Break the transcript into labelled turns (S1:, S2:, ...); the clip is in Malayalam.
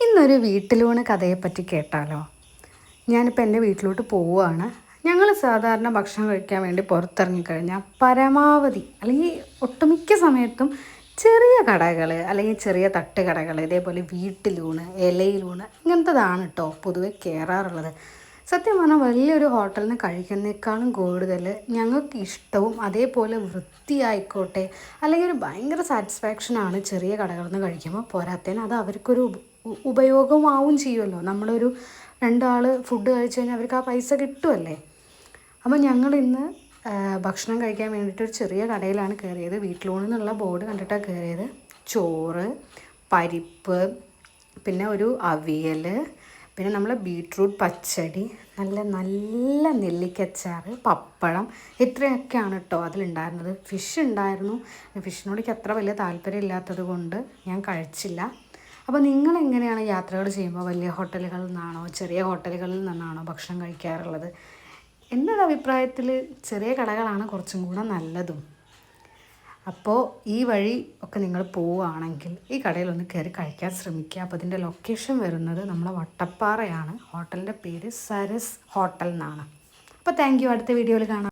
S1: ഇന്നൊരു വീട്ടിലൂണ് കഥയെപ്പറ്റി കേട്ടാലോ? ഞാനിപ്പോൾ എന്റെ വീട്ടിലോട്ട് പോവുകയാണ്. ഞങ്ങൾ സാധാരണ ഭക്ഷണം കഴിക്കാൻ വേണ്ടി പുറത്തിറങ്ങിക്കഴിഞ്ഞാൽ പരമാവധി അല്ലെങ്കിൽ ഒട്ടുമിക്ക സമയത്തും ചെറിയ കടകൾ അല്ലെങ്കിൽ ചെറിയ തട്ടുകടകൾ ഇതേപോലെ വീട്ടിലൂണ് ഇലയിലൂണ് ഇങ്ങനത്തതാണ് കേട്ടോ പൊതുവെ കയറാറുള്ളത് സത്യം പറഞ്ഞാൽ വലിയൊരു ഹോട്ടലിൽ നിന്ന് കഴിക്കുന്നേക്കാളും കൂടുതൽ ഞങ്ങൾക്ക് ഇഷ്ടവും അതേപോലെ വൃത്തിയായിക്കോട്ടെ അല്ലെങ്കിൽ ഒരു ഭയങ്കര സാറ്റിസ്ഫാക്ഷനാണ് ചെറിയ കടകളിൽ നിന്ന് കഴിക്കുമ്പോൾ പോരാത്തേന് അത് അവർക്കൊരു ഉപയോഗമാവും ചെയ്യുമല്ലോ. നമ്മളൊരു രണ്ടാൾ ഫുഡ് കഴിച്ചു കഴിഞ്ഞാൽ അവർക്ക് ആ പൈസ കിട്ടുമല്ലേ അപ്പോൾ ഞങ്ങൾ ഇന്ന് ഭക്ഷണം കഴിക്കാൻ വേണ്ടിയിട്ട് ഒരു ചെറിയ കടയിലാണ് കയറിയത്. വീട്ടിലൂണെന്നുള്ള ബോർഡ് കണ്ടിട്ടാണ് കയറിയത്. ചോറ് പരിപ്പ് പിന്നെ ഒരു അവിയൽ പിന്നെ നമ്മൾ ബീട്രൂട്ട് പച്ചടി നല്ല നല്ല നെല്ലിക്കച്ചാർ പപ്പടം ഇത്രയൊക്കെയാണ് കേട്ടോ അതിലുണ്ടായിരുന്നത്. ഫിഷ് ഉണ്ടായിരുന്നു. ഫിഷിനോട് എനിക്ക് അത്ര വലിയ താല്പര്യം ഇല്ലാത്തത് കൊണ്ട് ഞാൻ കഴിച്ചില്ല. അപ്പോൾ നിങ്ങൾ എങ്ങനെയാണ് യാത്രകൾ ചെയ്യുമ്പോൾ വലിയ ഹോട്ടലുകളിൽ നിന്നാണോ ചെറിയ ഹോട്ടലുകളിൽ നിന്നാണോ ഭക്ഷണം കഴിക്കാറുള്ളത്? എന്റെ അഭിപ്രായത്തിൽ ചെറിയ കടകളാണ് കുറച്ചും കൂടെ നല്ലതും. അപ്പോൾ ഈ വഴി ഒക്കെ നിങ്ങൾ പോവുകയാണെങ്കിൽ ഈ കടയിൽ ഒന്ന് കയറി കഴിക്കാൻ ശ്രമിക്കുക. അപ്പോൾ ഇതിന്റെ ലൊക്കേഷൻ വരുന്നത് നമ്മളെ വട്ടപ്പാറയാണ്. ഹോട്ടലിന്റെ പേര് സരസ് ഹോട്ടൽ എന്നാണ്. അപ്പോൾ താങ്ക് യു അടുത്ത വീഡിയോയിൽ കാണാം.